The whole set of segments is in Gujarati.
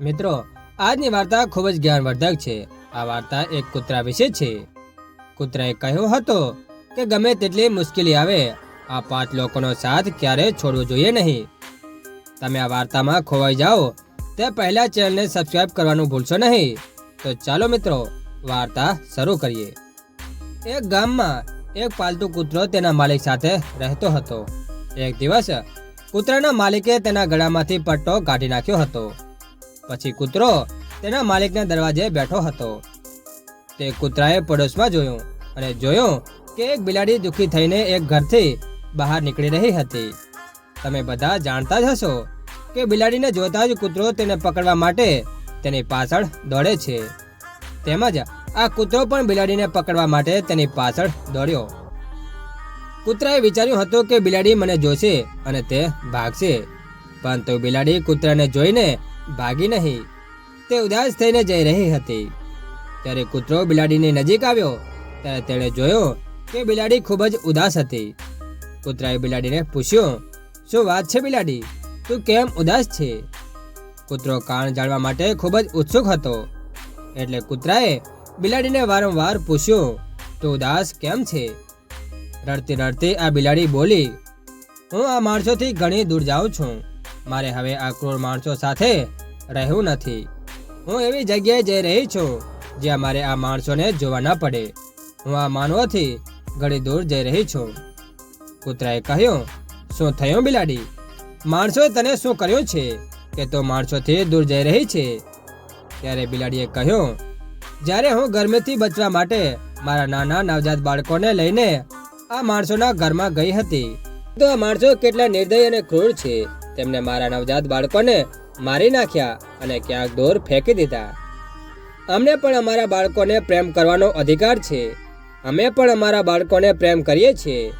મિત્રો, આજની વાર્તા ખૂબ જ જ્ઞાનવર્ધક છે. આ વાર્તા એક કૂતરા વિશે છે. કૂતરાએ કહ્યું હતું કે ગમે તેટલી મુશ્કેલી આવે, આ પાંચ લોકોનો સાથ ક્યારે છોડવો જોઈએ નહીં. તમે આ વાર્તામાં ખોવાઈ જાઓ, તે પહેલા ચેનલને સબસ્ક્રાઇબ કરવાનું ભૂલશો નહીં. તો ચાલો મિત્રો, વાર્તા શરૂ કરીએ. એક ગામમાં એક પાલતુ કૂતરો તેના માલિક સાથે રહેતો હતો. એક દિવસ, કૂતરાના માલિકે તેના ગળામાંથી પટ્ટો કાઢી નાખ્યો હતો. પછી કૂતરો તેના માલિકના દરવાજે બેઠો હતો. તે કૂતરાએ પડોશમાં જોયું અને જોયું કે એક બિલાડી દુઃખી થઈને એક ઘરથી બહાર નીકળી રહી હતી. તમે બધા જાણતા જ હશો કે બિલાડીને જોતા જ કૂતરો તેને પકડવા માટે તેની પાછળ દોડે છે. તેમજ આ કૂતરો પણ બિલાડીને પકડવા માટે તેની પાછળ દોડ્યો. કૂતરાએ વિચાર્યું હતું કે બિલાડી મને જોશે અને તે ભાગશે. પરંતુ બિલાડી કૂતરાને જોઈને ભાગી નહીં. તે ઉદાસ થઈને જઈ રહી હતી. ત્યારે કૂતરો બિલાડીની નજીક આવ્યો, ત્યારે તેણે જોયો કે બિલાડી ખૂબ જ ઉદાસ હતી. કૂતરાએ બિલાડીને પૂછ્યું, શું વાત છે બિલાડી? તું કેમ ઉદાસ છે? કૂતરો કારણ જાણવા માટે ખૂબ જ ઉત્સુક હતો. એટલે કૂતરાએ બિલાડીને વારંવાર પૂછ્યું, તું ઉદાસ કેમ છે? રડતી રડતી આ બિલાડી બોલી, હું આ માણસોથી ઘણી દૂર જાઉં છું. મારે હવે આ ક્રૂર માણસો સાથે રહેવું નથી. હું એવી જગ્યાએ જઈ રહી છું, જ્યાં મારે આ માણસોને જોવા ન પડે. હું આ માનવોથી ઘણી દૂર જઈ રહી છું. કૂતરાએ કહ્યું, શું થયું બિલાડી? માણસોએ તને શું કર્યું છે કે તો માણસોથી દૂર જઈ રહી છે? ત્યારે બિલાડીએ કહ્યું, જ્યારે હું ગરમીથી બચવા માટે મારા નાના નવજાત બાળકોને લઈને આ માણસોના ઘરમાં ગઈ હતી, તો આ માણસો કેટલા નિર્દય અને ક્રૂર છે. તેમને મારા નવજાત બાળકોને મારી નાખ્યા અને ક્યાંક દૂર ફેંકી દીધા. અમને પણ અમારા બાળકોને પ્રેમ કરવાનો અધિકાર છે. અમે પણ અમારા બાળકોને પ્રેમ કરીએ છીએ.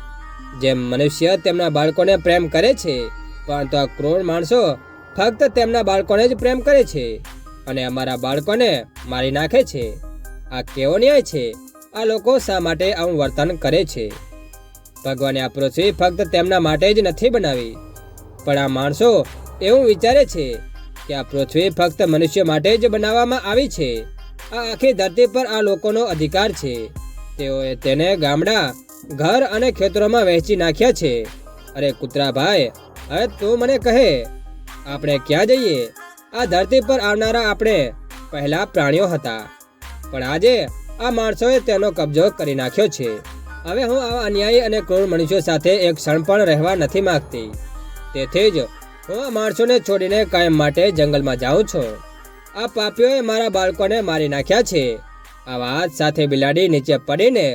જેમ મનુષ્ય તેમના બાળકોને પ્રેમ કરે છે પરંતુ આ ક્રૂર માણસો ફક્ત તેમના બાળકોને જ પ્રેમ કરે છે અને અમારા બાળકોને મારી નાખે છે. આ કેવો ન્યાય છે? આ લોકો શા માટે આવું વર્તન કરે છે? ભગવાને આ પૃથ્વી ફક્ત તેમના માટે જ નથી બનાવી. પણ આ માણસો એવું વિચારે છે કે આ પૃથ્વી ફક્ત મનુષ્ય માટે જ બનાવવામાં આવી છે. આ આખી ધરતી પર આ લોકોનો અધિકાર છે. તેઓએ તેને ગામડા, ઘર અને ખેતરોમાં વહેંચી નાખ્યા છે. અરે કૂતરા ભાઈ હવે તું મને કહે, આપણે ક્યાં જઈએ? આ ધરતી પર આવનારા આપણે પહેલા પ્રાણીઓ હતા. પણ આજે આ માણસોએ તેનો કબજો કરી નાખ્યો છે. હવે હું આવા અન્યાયી અને ક્રૂર મનુષ્યો સાથે એક ક્ષણ પણ રહેવા નથી માંગતી. તેથી જ હું આ માણસોને છોડીને કાયમ માટે જંગલમાં જાઉં છું. આ પાપીઓએ મારા બાળકોને મારી નાખ્યા છે. આ વાત સાથે બિલાડી નીચે પડીને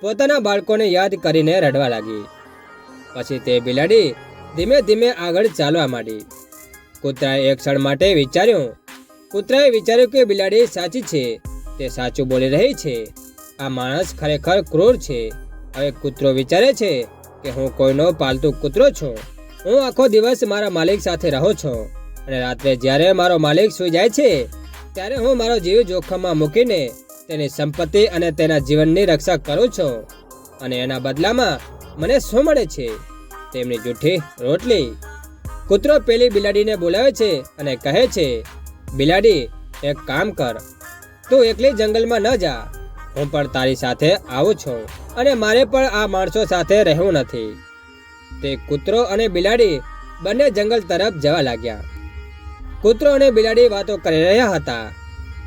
પોતાના બાળકોને યાદ કરીને રડવા લાગી. પછી તે બિલાડી ધીમે ધીમે આગળ ચાલવા માંડી. કૂતરાએ એક ક્ષણ માટે વિચાર્યું. કૂતરાએ વિચાર્યું કે બિલાડી સાચી છે, તે સાચું બોલી રહી છે. આ માણસ ખરેખર ક્રૂર છે. હવે કૂતરો વિચારે છે કે હું કોઈનો પાલતુ કૂતરો છું. હું આખો દિવસ મારા માલિક સાથે રહું છું. અને રાત્રે જ્યારે મારો માલિક સૂઈ જાય છે, ત્યારે હું મારો જીવ જોખમમાં મૂકીને તેની સંપત્તિ અને તેના જીવનની રક્ષા કરું છું. અને એના બદલામાં મને શું મળે છે? તેમની જૂઠી રોટલી. કૂતરો પેલી બિલાડીને બોલાવે છે અને કહે છે, બિલાડી, એક કામ કર. તું એકલી જંગલમાં ન જા. હું પણ તારી સાથે આવું છું. અને મારે પણ આ માણસો સાથે રહેવું નથી. તે કૂતરો અને બિલાડી બંને જંગલ તરફ જવા લાગ્યા. કૂતરો અને બિલાડી વાતો કરી રહ્યા હતા.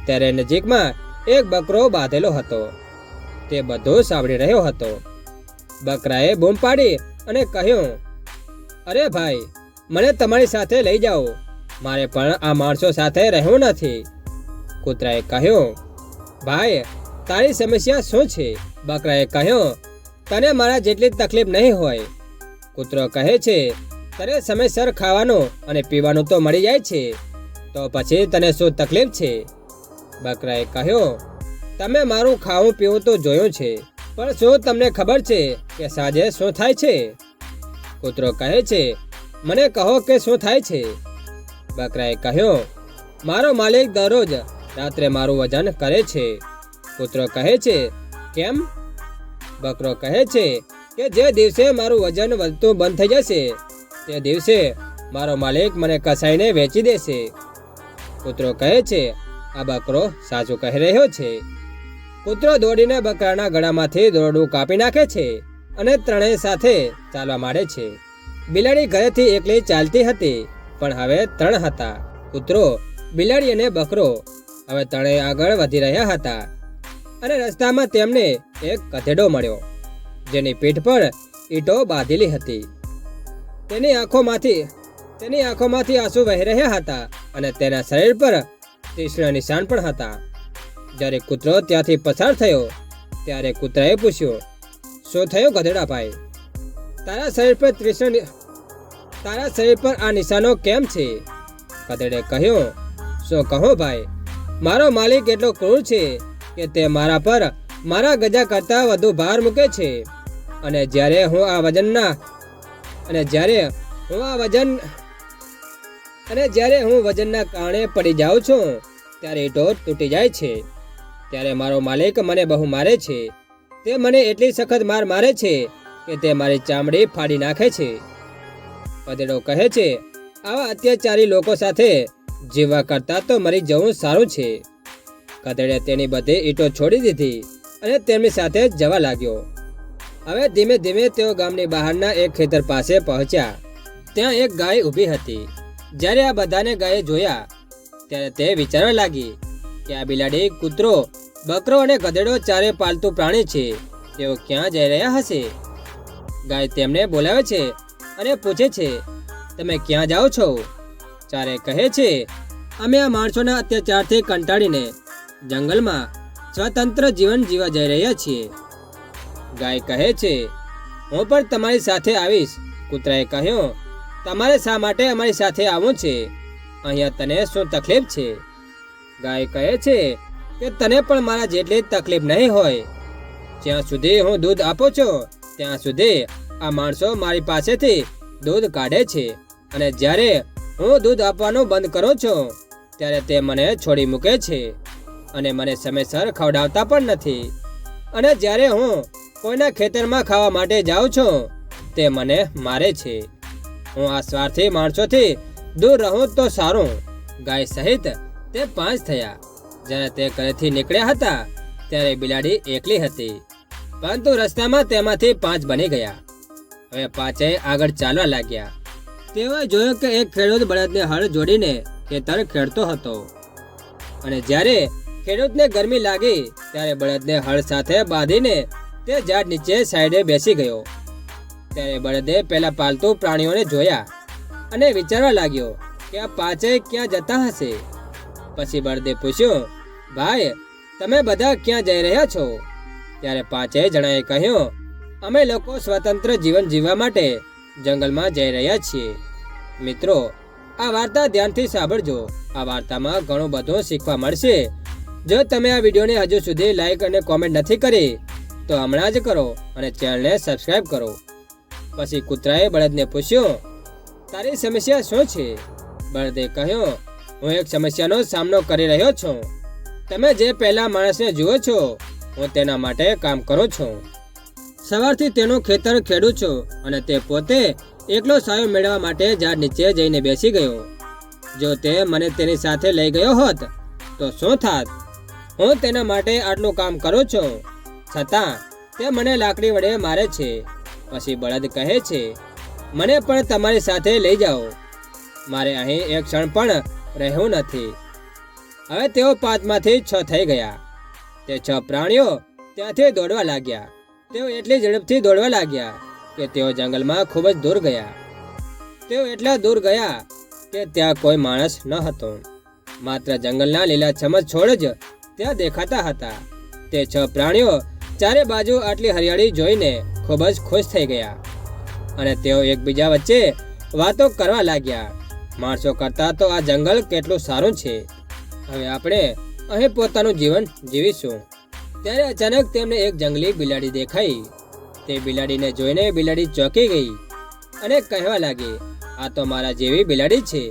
ત્યારે નજીકમાં એક બકરો બાંધેલો હતો. તે બધું સાંભળી રહ્યો હતો. બકરાએ બૂમ પાડી અને કહ્યું, અરે ભાઈ, મને તમારી સાથે લઈ જાઓ. મારે પણ આ માણસો સાથે રહેવું નથી. કૂતરાએ કહ્યું, ભાઈ, તારી સમસ્યા શું છે? બકરાએ કહ્યું, તને મારા જેટલી તકલીફ નહીં હોય. કૂતરો કહે છે, તને સમયસર ખાવાનું અને પીવાનું તો મળી જાય છે, તો પછી તને શું તકલીફ છે? બકરાએ કહ્યું, તમે મારું ખાવું પીવું તો જોયું છે, પણ શું તમને ખબર છે કે સાંજે શું થાય છે? કૂતરો કહે છે, મને કહો કે શું થાય છે. બકરાએ કહ્યું, મારો માલિક દરરોજ રાત્રે મારું વજન કરે છે. કૂતરો કહે છે, કેમ? બકરો કહે છે કે જે દિવસે મારું વજન વધતું બંધ થઈ જશે, તે દિવસે મારો માલિક મને કસાઈને વેચી દેશે. કૂતરો કહે છે, આ બકરો સાચું કહી રહ્યો છે. કૂતરો દોડીને બકરાના ગળામાંથી દોરડું કાપી નાખે છે અને ત્રણેય સાથે ચાલવા માંડે છે. બિલાડી ઘરેથી એકલી ચાલતી હતી, પણ હવે ત્રણ હતા. કૂતરો, બિલાડી અને બકરો હવે ત્રણેય આગળ વધી રહ્યા હતા અને રસ્તામાં તેમને એક ગધેડો મળ્યો. જેની પીઠ પર ઈંટો બાંધેલી હતી. તેની આંખોમાંથી તેની આંખોમાંથી આંસુ વહી રહ્યા હતા અને તેના શરીર પર તીક્ષ્ણ નિશાન પણ હતા. જ્યારે કૂતરો ત્યાંથી પસાર થયો, ત્યારે કૂતરાએ પૂછ્યું, શું થયું ગધેડા ભાઈ તારા શરીર પર તીક્ષ્ણ તારા શરીર પર આ નિશાનો કેમ છે? ગધેડે કહ્યું, શું કહો ભાઈ? મારો માલિક એટલો ક્રૂર છે કે તે મારા પર મારા ગજા કરતાં વધુ ભાર મૂકે છે. અને જ્યારે હું આ વજનના અને જ્યારે હું આ વજન અને જ્યારે હું વજનના કારણે પડી જાઉં છું, ત્યારે ઈંટો તૂટી જાય છે. ત્યારે મારો માલિક મને બહુ મારે છે. તે મને એટલી સખત માર મારે છે કે તે મારી ચામડી ફાડી નાખે છે. પદેડો કહે છે, આવા અત્યાચારી લોકો સાથે જીવવા કરતાં તો મરી જવું સારું છે. કદડે તેની બધી ઈંટો છોડી દીધી અને તેમની સાથે જવા લાગ્યો. હવે ધીમે ધીમે તેઓ ગામની બહારના એક ખેતર પાસે પહોંચ્યા. ત્યાં એક ગાય ઊભી હતી. જ્યારે આ બધાને ગાયે જોયા, ત્યારે તે વિચારવા લાગી કે આ બિલાડી કૂતરો, બકરો અને ગધેડો ચારે પાલતુ પ્રાણી છે. તેઓ ક્યાં જઈ રહ્યા હશે? ગાય તેમને બોલાવે છે અને પૂછે છે, તમે ક્યાં જાઓ છો? ચારે કહે છે, અમે આ માણસોના અત્યાચારથી કંટાળીને જંગલમાં સ્વતંત્ર જીવન જીવા જઈ રહ્યા છીએ. ગાય કહે છે, હું પણ તમારી સાથે આવીશ. કૂતરાએ કહ્યું, તમારે શા માટે અમારી સાથે આવવું છે? અહીંયા તને શું તકલીફ છે? ગાય કહે છે, કે તને પણ મારા જેટલી તકલીફ નહીં હોય. જ્યાં સુધી હું દૂધ આપું છું, ત્યાં સુધી આ માણસો મારી પાસેથી દૂધ કાઢે છે. અને જ્યારે હું દૂધ આપવાનું બંધ કરું છું, ત્યારે તે મને છોડી મૂકે છે. અને મને સમયસર ખવડાવતા પણ નથી. અને જ્યારે હું કોઈના ખેતરમાં ખાવા માટે જાઉં છું? તે મને મારે છે. હું આ સ્વાર્થી માણસોથી દૂર રહું તો સારું. ગાય સહિત તે પાંચ થયા. જ્યારે તે ઘરેથી નીકળ્યા હતા, ત્યારે બિલાડી એકલી હતી. પરંતુ રસ્તામાં તેમાંથી પાંચ બની ગયા. હવે પાંચેય આગળ ચાલવા લાગ્યા. તેઓએ જોયું કે એક ખેડૂત બળદને હળ જોડીને ખેતર ખેડતો હતો. અને જ્યારે ખેડૂતને ગરમી લાગી, ત્યારે બળદને હળ સાથે બાંધીને તે ઝાડ નીચે સાઈડે બેસી ગયો. ત્યારે બળદે પેલા પાલતુ પ્રાણીઓને જોયા અને વિચારવા લાગ્યો કે આ પાંચેય ક્યાં જતા હશે? પછી બળદે પૂછ્યું, ભાઈ, તમે બધા ક્યાં જઈ રહ્યા છો? ત્યારે પાંચેય જણાએ કહ્યું, અમે લોકો સ્વતંત્ર જીવન જીવવા માટે જંગલમાં જઈ રહ્યા છીએ. મિત્રો, આ વાર્તા ધ્યાનથી સાંભળજો. આ વાર્તામાં ઘણું બધું શીખવા મળશે. જો તમે આ વિડીયોને હજુ સુધી લાઈક અને કોમેન્ટ નથી કરી તો હમણાં જ કરો અને ચેનલને સબસ્ક્રાઇબ કરો. પછી કૂતરાએ બળદને પૂછ્યું, તારી સમસ્યા શું છે? બળદે કહ્યું, હું એક સમસ્યાનો સામનો કરી રહ્યો છું. તમે જે પહેલા માણસને જુઓ છો, હું તેના માટે કામ કરું છું. સવારથી તેનું ખેતર ખેડું છું અને તે પોતે એકલો સાયો મેળવવા માટે ઝાડ નીચે જઈને બેસી ગયો. જો તે મને તેની સાથે લઈ ગયો હોત, તો શું થાત? હું તેના માટે આટલું કામ કરું છું. છતાં તે મને લાકડી વડે મારે છે. પછી બળદ કહે છે, મને પણ તમારી સાથે લઈ જાઓ. મારે અહીં એક ક્ષણ પણ રહેવું નથી. હવે તેઓ પાંચમાંથી છ થઈ ગયા. તે છ પ્રાણીઓ ત્યાંથી દોડવા લાગ્યા. તેઓ એટલી ઝડપથી દોડવા લાગ્યા કે તેઓ જંગલમાં ખૂબ જ દૂર ગયા. તેઓ એટલા દૂર ગયા કે ત્યાં કોઈ માણસ ન હતો. માત્ર જંગલના લીલાછમ છોડ જ ત્યાં દેખાતા હતા. તે છ પ્રાણીઓ ચારે બાજુ આટલી હરિયાળી જોઈને ખૂબ જ ખુશ થઈ ગયા. અને તેઓ એકબીજા વચ્ચે વાતો કરવા લાગ્યા. માણસો કરતાં તો આ જંગલ કેટલું સારું છે. હવે આપણે અહીં પોતાનું જીવન જીવીશું. ત્યારે અચાનક તેમને એક જંગલી બિલાડી દેખાઈ. તે બિલાડીને જોઈને બિલાડી ચોંકી ગઈ અને કહેવા લાગી, આ તો મારા જેવી બિલાડી છે.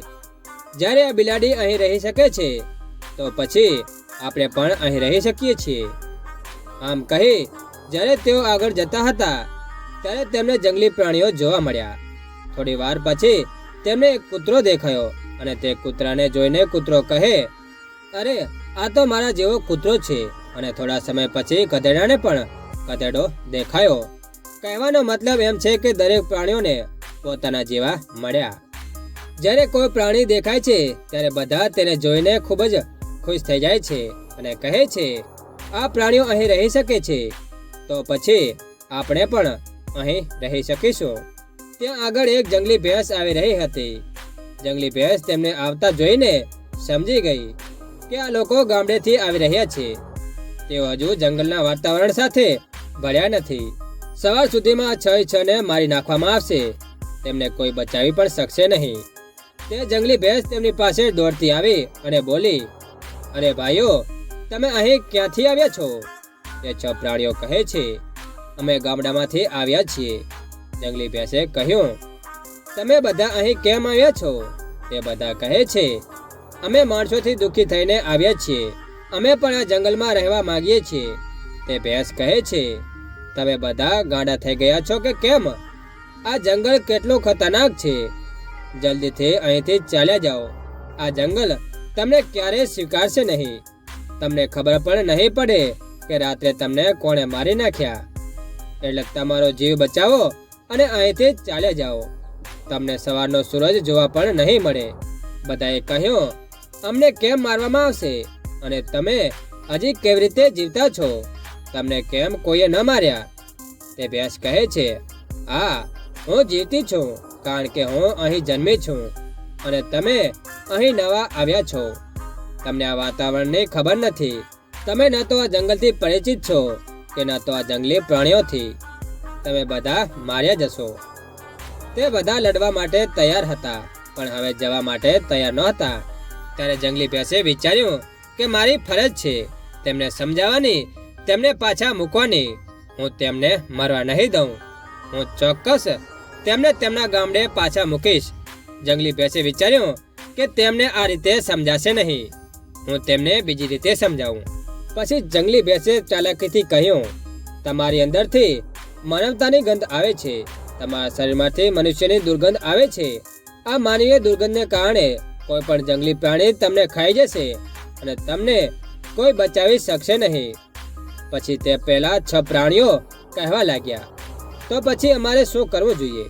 જ્યારે આ બિલાડી અહીં રહી શકે છે, તો પછી આપણે પણ અહીં રહી શકીએ છીએ. આમ કહી, જ્યારે તેઓ આગળ જતા હતા, ત્યારે તેમને જંગલી પ્રાણીઓ જોવા મળ્યા. થોડી વાર પછી તેમને એક કૂતરો દેખાયો અને તે કૂતરાને જોઈને કૂતરો કહે, અરે, આ તો મારા જેવો કૂતરો છે. અને થોડા સમય પછી ગધેડાને પણ ગધેડો દેખાયો. કહેવાનો મતલબ એમ છે કે દરેક પ્રાણીઓને પોતાના જેવા મળ્યા. જ્યારે કોઈ પ્રાણી દેખાય છે, ત્યારે બધા તેને જોઈને ખૂબ જ ખુશ થઈ જાય છે અને કહે છે આ પ્રાણીઓ અહીં રહી શકે છે. તો પછી આપણે પણ અહીં રહી શકીશું. ત્યાં આગળ એક જંગલી ભેંસ આવી રહી હતી. જંગલી ભેંસ તેમને આવતા જોઈને સમજી ગઈ કે આ લોકો ગામડેથી આવી રહ્યા છે. તેઓ હજુ જંગલના વાતાવરણ સાથે ભળ્યા નથી. સવાર સુધીમાં છ છ ને મારી નાખવામાં આવશે. તેમને કોઈ બચાવી પણ શકશે નહીં. તે જંગલી ભેંસ તેમની પાસે દોડતી આવી અને બોલી, અરે ભાઈઓ તમે અહીં ક્યાંથી આવ્યા છો? તે છ પ્રાણીઓ કહે છે, અમે ગામડામાંથી આવ્યા છીએ. જંગલી ભેંસે કહ્યું, તમે બધા અહીં કેમ આવ્યા છો? તે બધા કહે છે, અમે માણસોથી દુઃખી થઈને આવ્યા છીએ. અમે પણ આ જંગલમાં રહેવા માંગીએ છીએ. તે ભેંસ કહે છે, તમે બધા ગાંડા થઈ ગયા છો કે કેમ? આ જંગલ કેટલું ખતરનાક છે. જલ્દીથી અહીંથી ચાલ્યા જાઓ. આ જંગલ તમને ક્યારેય સ્વીકારશે નહીં. તમને ખબર પણ નહીં પડે કે રાત્રે તમને કોણે મારી નાખ્યા. એટલે તમારો જીવ બચાવો અને અહીંથી ચાલ્યા જાઓ. તમને સવારનો સૂરજ જોવા પણ નહીં મળે. બધાએ કહ્યું, અમને કેમ મારવામાં આવશે? અને તમે હજી કેવી રીતે જીવતા છો? તમને કેમ કોઈએ ન માર્યા? તે ભેંસ કહે છે, હા, હું જીવતી છું, કારણ કે હું અહીં જન્મી છું. અને તમે અહીં નવા આવ્યા છો. તમને આ વાતાવરણની ખબર નથી. તમે ન તો આ જંગલથી પરિચિત છો કે ન તો આ જંગલી પ્રાણીઓથી. તમે બધા માર્યા જશો. તે બધા લડવા માટે તૈયાર હતા, પણ હવે જવા માટે તૈયાર નહોતા ત્યારે જંગલી ભેંસે વિચાર્યું કે મારી ફરજ છે તેમને સમજાવવાની, તેમને પાછા મૂકવાની. હું તેમને મરવા નહીં દઉં. હું ચોક્કસ તેમને તેમના ગામડે પાછા મૂકીશ. જંગલી ભેંસે વિચાર્યું કે તેમને આ રીતે સમજાશે નહીં. હું તેમને બીજી રીતે સમજાવું. પછી જંગલી ભેંસે ચાલાકીથી કહ્યું, તમારી અંદરથી માનવતાની ગંધ આવે છે. તમારા શરીરમાંથી મનુષ્યની દુર્ગંધ આવે છે. આ માનવીય દુર્ગંધને કારણે કોઈ પણ જંગલી પ્રાણી તમને ખાઈ જશે અને તમને કોઈ બચાવી શકશે નહીં. પછી તે પહેલા છ પ્રાણીઓ કહેવા લાગ્યા, તો પછી અમારે શું કરવું જોઈએ?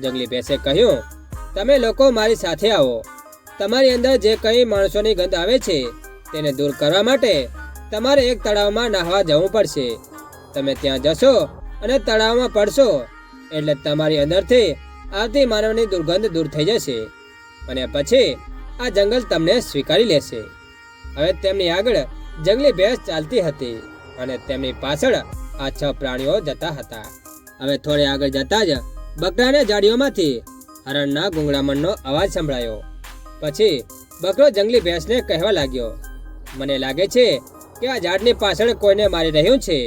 જંગલી ભેંસે કહ્યું, તમે લોકો મારી સાથે આવો. તમારી અંદર જે કંઈ માણસોની ગંધ આવે છે, તેને દૂર કરવા માટે તમારે એક તળાવમાં નાહવા જવું પડશે. તમે ત્યાં જશો અને તળાવમાં પડશો, એટલે તમારી અંદરથી આવતી માનવની દુર્ગંધ દૂર થઈ જશે અને પછી આ જંગલ તમને સ્વીકારી લેશે. હવે તેમની આગળ જંગલી ભેંસ ચાલતી હતી અને તેમની પાછળ આ છ પ્રાણીઓ જતા હતા. હવે થોડે આગળ જતા જ બકરાને જાડીઓમાંથી હરણના ગુંગળામણનો અવાજ સંભળાયો. પછી બકરો જંગલી ભેંસને કહેવા લાગ્યો, મને લાગે છે કે આ ઝાડની પાછળ કોઈને મારી રહ્યું છે.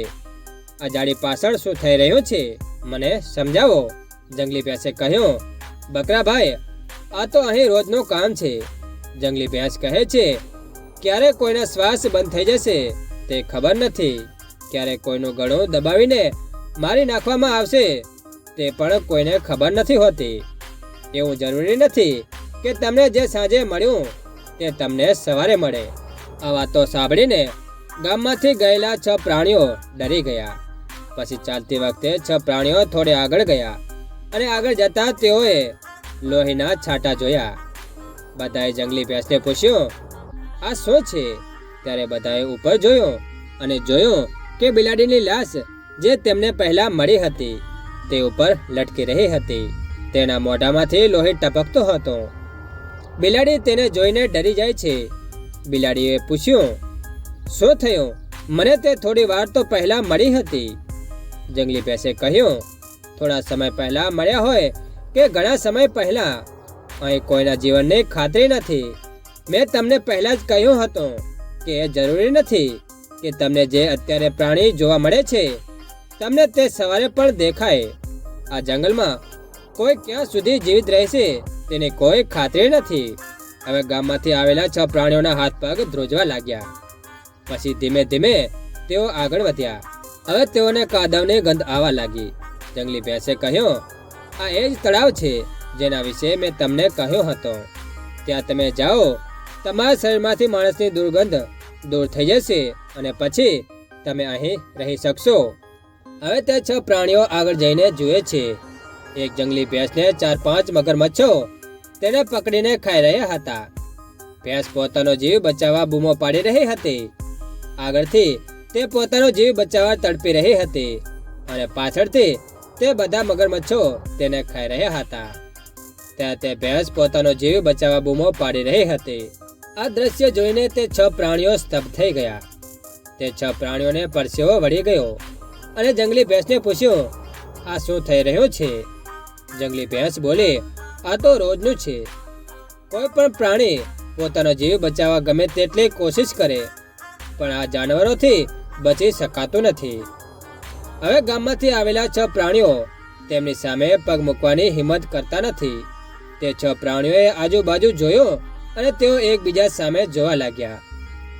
આ ઝાડી પાછળ શું થઈ રહ્યું છે? મને સમજાવો. જંગલી ભેંસે કહ્યું, બકરા ભાઈ, આ તો અહીં રોજનું કામ છે. જંગલી ભેંસ કહે છે, ક્યારે કોઈના શ્વાસ બંધ થઈ જશે? તે ખબર નથી. ક્યારે કોઈનું ગળું દબાવીને મારી નાખવામાં આવશે? તે પણ કોઈને ખબર નથી હોતી. એવું જરૂરી નથી. કે તમને જે સાંજે મળ્યું તે તમને સવારે મળે. આ વાતો સાંભળીને ગામમાંથી ગયેલા છ પ્રાણીઓ ડરી ગયા. પછી ચાલતી વખતે છ પ્રાણીઓ થોડે આગળ ગયા અને આગળ જતા તેઓએ લોહીના છાંટા જોયા. બધાએ જંગલી ભેંસને પૂછ્યું, આ શું છે? ત્યારે બધાએ ઉપર જોયું અને જોયું કે બિલાડીની લાશ જે તેમને પહેલા મળી હતી તે ઉપર લટકી રહી હતી. તેના મોઢામાંથી લોહી ટપકતો હતો. બિલાડી તેને જોઈને ડરી જાય છે. બિલાડીએ પૂછ્યું, શું થયું? મને તે થોડી વાર તો પહેલા મળી હતી. જંગલી ભેંસે કહ્યું, થોડા સમય પહેલા મળ્યા હોય કે ઘણા સમય પહેલા? અહીં કોઈના જીવનની ખાતરી નથી. મેં તમને પહેલા જ કહ્યું હતું કે એ જરૂરી નથી કે તમને જે અત્યારે પ્રાણી જોવા મળે છે, તમને તે સવારે પણ દેખાય. આ જંગલમાં કોઈ ક્યાં સુધી જીવિત રહેશે? તેની કોઈ ખાતરી નથી. હવે ગામમાંથી આવેલા છ પ્રાણીઓના હાથ પગ ધ્રોજવા લાગ્યા. પછી ધીમે ધીમે તેઓ આગળ વધ્યા. હવે તેઓને કાદવની ગંધ આવવા લાગી. જંગલી ભેંસે કહ્યું, આ એ જ તળાવ છે જેના વિશે મેં તમને કહ્યો હતો. ત્યાં તમે જાઓ, તમારા શરીરમાંથી માણસની દુર્ગંધ દૂર થઈ જશે અને પછી તમે અહીં રહી શકશો. હવે તે છ પ્રાણીઓ આગળ જઈને જુએ છે. એક જંગલી ભેંસને ચાર પાંચ મગરમચ્છો તેને પકડીને ખાઈ રહ્યા હતા. ભેંસ પોતાનો જીવ બચાવવા બૂમો પાડી રહી હતી. આગળથી તે પોતાનો જીવ બચાવવા તડપી રહી હતી અને પાછળથી તે બધા મગરમચ્છો તેને ખાઈ રહ્યા હતા. ત્યાં તે ભેંસ પોતાનો જીવ બચાવવા બૂમો પાડી રહી હતી. આ દ્રશ્ય જોઈને તે છ પ્રાણીઓ સ્તબ્ધ થઈ ગયા. તે છ પ્રાણીઓને પરસેવો વળી ગયો અને જંગલી ભેંસને પૂછ્યું, આ શું થઈ રહ્યું છે? જંગલી ભેંસ બોલી આ તો રોજનું છે. કોઈ પણ પ્રાણી પોતાનો જીવ બચાવવા ગમે તેટલી કોશિશ કરે, પણ આ જાનવરોથી બચી શકાતું નથી. હવે ગામમાંથી આવેલા છ પ્રાણીઓ તેમની સામે પગ મૂકવાની હિંમત કરતા નથી. તે છ પ્રાણીઓએ આજુબાજુ જોયો અને તેઓ એકબીજા સામે જોવા લાગ્યા.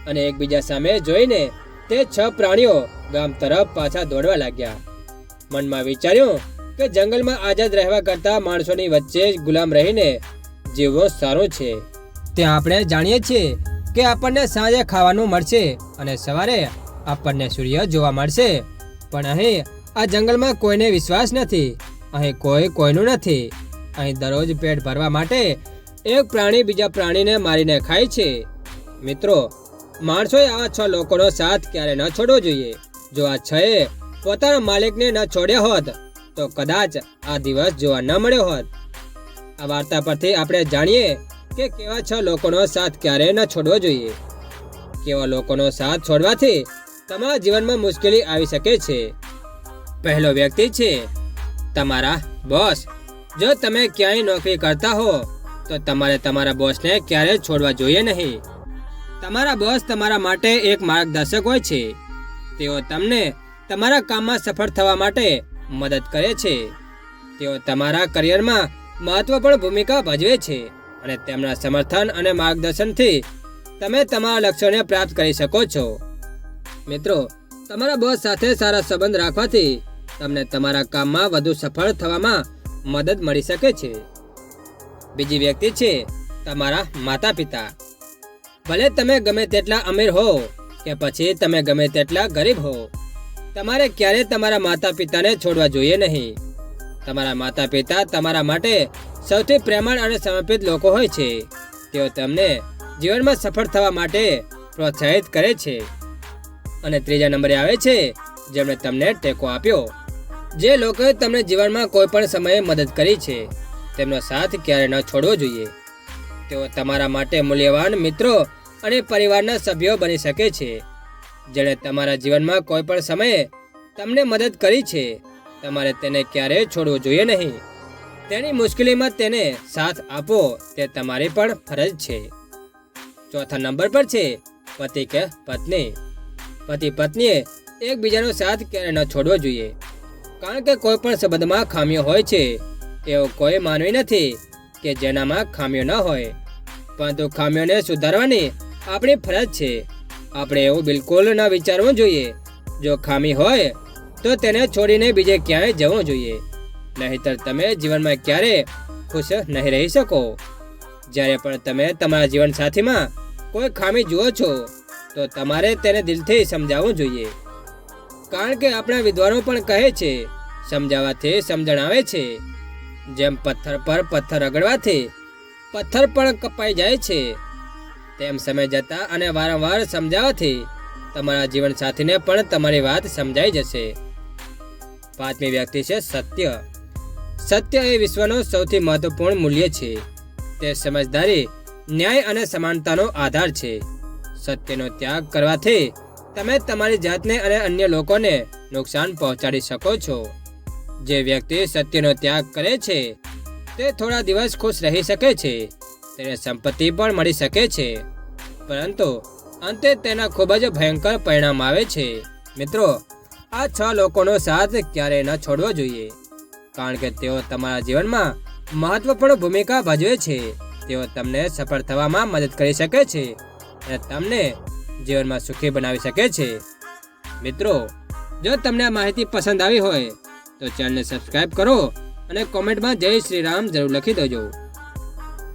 અને એકબીજા સામે જોઈને તે છ પ્રાણીઓ ગામ તરફ પાછા દોડવા લાગ્યા. મનમાં વિચાર્યું કે જંગલમાં આઝાદ રહેવા કરતા માણસોની વચ્ચે જ ગુલામ રહીને જીવવો સારો છે. તે આપણે જાણીએ છીએ કે આપણને સાંજે ખાવાનું મળશે અને સવારે આપણને સૂર્ય જોવા મળશે. પણ અહીં આ જંગલમાં કોઈને વિશ્વાસ નથી, અહીં કોઈ કોઈનું નથી. અહીં દરરોજ પેટ ભરવા માટે એક પ્રાણી બીજા પ્રાણીને મારીને ખાય છે. મિત્રો, માણસોએ આવા છ લોકોનો સાથ ક્યારે ન છોડવો જોઈએ? જો આ છએ પોતાના માલિકને ન છોડ્યા હોત તો કદાચ આ દિવસ જોવા ન મળ્યો હોત. આ વાર્તા પરથી આપણે જાણીએ કે કેવા છ લોકોનો સાથ ક્યારે ન છોડવો જોઈએ. કેવા લોકોનો સાથ છોડવાથી તમારા જીવનમાં મુશ્કેલી આવી શકે છે. પહેલો વ્યક્તિ છે તમારા બોસ. જો તમે ક્યાંય નોકરી કરતા હો, તો તમારે તમારા બોસને ક્યારેય છોડવા જોઈએ નહીં. તમારા બોસ તમારા માટે એક માર્ગદર્શક હોય છે. તેઓ તમને તમારા કામમાં સફળ થવા માટે મદદ કરે છે. તેઓ તમારા કરિયરમાં મહત્વપૂર્ણ ભૂમિકા ભજવે છે અને તેમના સમર્થન અને માર્ગદર્શનથી તમે તમારા લક્ષ્યોને પ્રાપ્ત કરી શકો છો. મિત્રો, તમારા બોસ સાથે સારા સંબંધ રાખવાથી તમને તમારા કામમાં વધુ સફળ થવામાં મદદ મળી શકે છે. બીજી વ્યક્તિ છે તમારા માતા પિતા ભલે તમે ગમે તેટલા અમીર હો કે પછી તમે ગમે તેટલા ગરીબ હો તમારે ક્યારે તમારા માતા પિતાને છોડવા જોઈએ નહીં. તમારા માતા પિતા તમારા માટે સૌથી પ્રેમાળ અને સમર્પિત લોકો હોય છે. તેઓ તમને જીવનમાં સફળ થવા માટે પ્રોત્સાહિત કરે છે. અને ત્રીજા નંબરે આવે છે, જેમણે તમને ટેકો આપ્યો. જે લોકોએ તમને જીવનમાં કોઈ પણ સમયે મદદ કરી છે, તેમનો સાથ ક્યારે ન છોડવો જોઈએ. તેઓ તમારા માટે મૂલ્યવાન મિત્રો અને પરિવારના સભ્યો બની શકે છે. જેણે તમારા જીવનમાં કોઈ પણ સમયે તમને મદદ કરી છે, તમારે તેને ક્યારેય છોડવું જોઈએ નહીં. તેની મુશ્કેલીમાં તેને સાથ આપો, તે તમારી પણ ફરજ છે. ચોથા નંબર પર છે, પતિ કે પત્ની. પતિ પત્નીએ એકબીજાનો સાથ ક્યારે ન છોડવો જોઈએ. કારણ કે કોઈ પણ સંબંધમાં ખામીઓ હોય છે એવો કોઈ માનવી નથી કે જેનામાં ખામીઓ ન હોય. પરંતુ ખામીઓને સુધારવાની આપણી ફરજ છે. આપણે એવું બિલકુલ ન વિચારવું જોઈએ. જો ખામી હોય, તો તેને છોડીને બીજે ક્યાંય જવું જોઈએ. નહીંતર તમે જીવનમાં ક્યારે ખુશ નહીં રહી શકો. જ્યારે પણ તમે તમારા જીવનસાથીમાં કોઈ ખામી જુઓ છો, તો તમારે તેને દિલથી સમજાવવું જોઈએ. કારણ કે આપણા વિદ્વાનો પણ કહે છે સમજાવવાથી સમજણ આવે છે. જેમ પથ્થર પર પથ્થર રગડવાથી પથ્થર પણ કપાઈ જાય છે. તેમ સમય જતા અને વારંવાર સમજાવવાથી તમારા જીવનસાથીને પણ તમારી વાત સમજાઈ જશે. પાંચમી વ્યક્તિ છે સત્ય. સત્ય એ વિશ્વનું સૌથી મહત્વપૂર્ણ મૂલ્ય છે. તે સમજદારી, ન્યાય અને સમાનતાનો આધાર છે. સત્યનો ત્યાગ કરવાથી તમે તમારી જાતને અને અન્ય લોકોને નુકસાન પહોંચાડી શકો છો. જે વ્યક્તિ સત્યનો ત્યાગ કરે છે, તે થોડા દિવસ ખુશ રહી શકે છે. તેને સંપત્તિ પણ મળી શકે છે. પરંતુ અંતે તેના ખૂબ જ ભયંકર પરિણામ આવે છે. મિત્રો, આ છ લોકોનો સાથ ક્યારેય ન છોડવો જોઈએ. કારણ કે તેઓ તમારા જીવનમાં મહત્વપૂર્ણ ભૂમિકા ભજવે છે. તેઓ તમને સફળ થવામાં મદદ કરી શકે છે અને તમને જીવનમાં સુખી બનાવી શકે છે. મિત્રો, જો તમને આ માહિતી પસંદ આવી હોય, તો ચેનલને સબસ્ક્રાઈબ કરો અને કોમેન્ટમાં જય શ્રી રામ જરૂર લખી દેજો.